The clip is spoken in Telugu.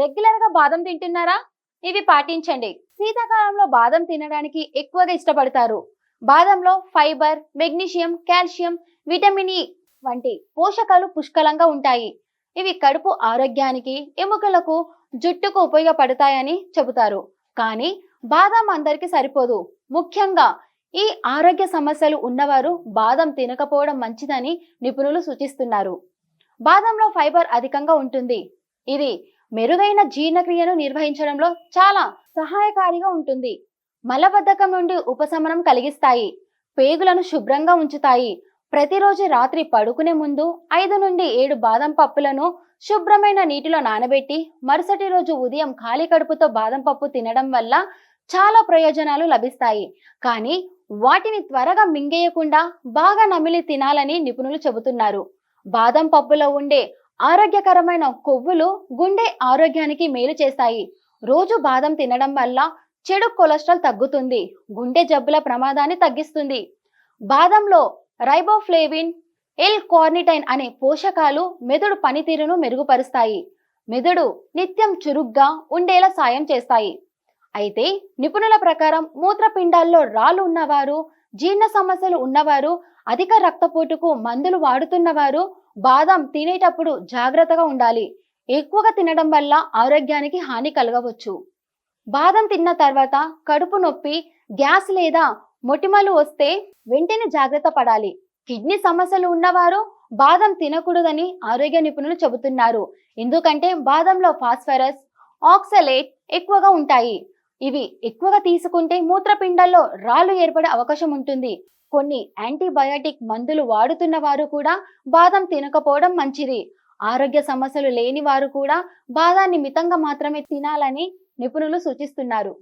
రెగ్యులర్గా బాదం తింటున్నారా? ఇవి పాటించండి. శీతాకాలంలో బాదం తినడానికి ఎక్కువగా ఇష్టపడతారు. బాదంలో fibre magnesium calcium vitamin E వంటి పోషకాలు పుష్కలంగా ఉంటాయి. ఇవి కడుపు ఆరోగ్యానికి ఎముకలకు జుట్టుకు ఉపయోగపడతాయని చెబుతారు. కానీ బాదం అందరికీ సరిపోదు. ముఖ్యంగా ఈ ఆరోగ్య సమస్యలు ఉన్నవారు బాదం తినకపోవడం మంచిదని నిపుణులు సూచిస్తున్నారు. బాదంలో ఫైబర్ అధికంగా ఉంటుంది. ఇది మెరుగైన జీర్ణక్రియను నిర్వహించడంలో చాలా సహాయకారిగా ఉంటుంది. మలబద్ధకం నుండి ఉపశమనం కలిగిస్తాయి. పేగులను శుభ్రంగా ఉంచుతాయి. ప్రతిరోజు రాత్రి పడుకునే ముందు ఐదు నుండి ఏడు బాదం పప్పులను శుభ్రమైన నీటిలో నానబెట్టి మరుసటి రోజు ఉదయం ఖాళీ కడుపుతో బాదం పప్పు తినడం వల్ల చాలా ప్రయోజనాలు లభిస్తాయి. కానీ వాటిని త్వరగా మింగేయకుండా బాగా నమిలి తినాలని నిపుణులు చెబుతున్నారు. బాదం పప్పులో ఉండే ఆరోగ్యకరమైన కొవ్వులు గుండె ఆరోగ్యానికి మేలు చేస్తాయి. రోజు బాదం తినడం వల్ల చెడు కొలెస్ట్రాల్ తగ్గుతుంది. గుండె జబ్బుల ప్రమాదాన్ని తగ్గిస్తుంది. బాదంలో రైబోఫ్లేవిన్ ఎల్ కార్నిటైన్ అనే పోషకాలు మెదడు పనితీరును మెరుగుపరుస్తాయి. మెదడు నిత్యం చురుగ్గా ఉండేలా సాయం చేస్తాయి. అయితే నిపుణుల ప్రకారం మూత్రపిండాల్లో రాళ్ళు ఉన్నవారు జీర్ణ సమస్యలు ఉన్నవారు అధిక రక్తపోటుకు మందులు వాడుతున్నవారు బాదం తినేటప్పుడు జాగ్రత్తగా ఉండాలి. ఎక్కువగా తినడం వల్ల ఆరోగ్యానికి హాని కలగవచ్చు. బాదం తిన్న తర్వాత కడుపు నొప్పి గ్యాస్ లేదా మొటిమలు వస్తే వెంటనే జాగ్రత్త పడాలి. కిడ్నీ సమస్యలు ఉన్నవారు బాదం తినకూడదని ఆరోగ్య నిపుణులు చెబుతున్నారు. ఎందుకంటే బాదంలో ఫాస్ఫరస్ ఆక్సలేట్ ఎక్కువగా ఉంటాయి. ఇవి ఎక్కువగా తీసుకుంటే మూత్రపిండాల్లో రాళ్ళు ఏర్పడే అవకాశం ఉంటుంది. కొన్ని యాంటీబయాటిక్ మందులు వాడుతున్న వారు కూడా బాదం తినకపోవడం మంచిది. ఆరోగ్య సమస్యలు లేని వారు కూడా బాదాన్ని మితంగా మాత్రమే తినాలని నిపుణులు సూచిస్తున్నారు.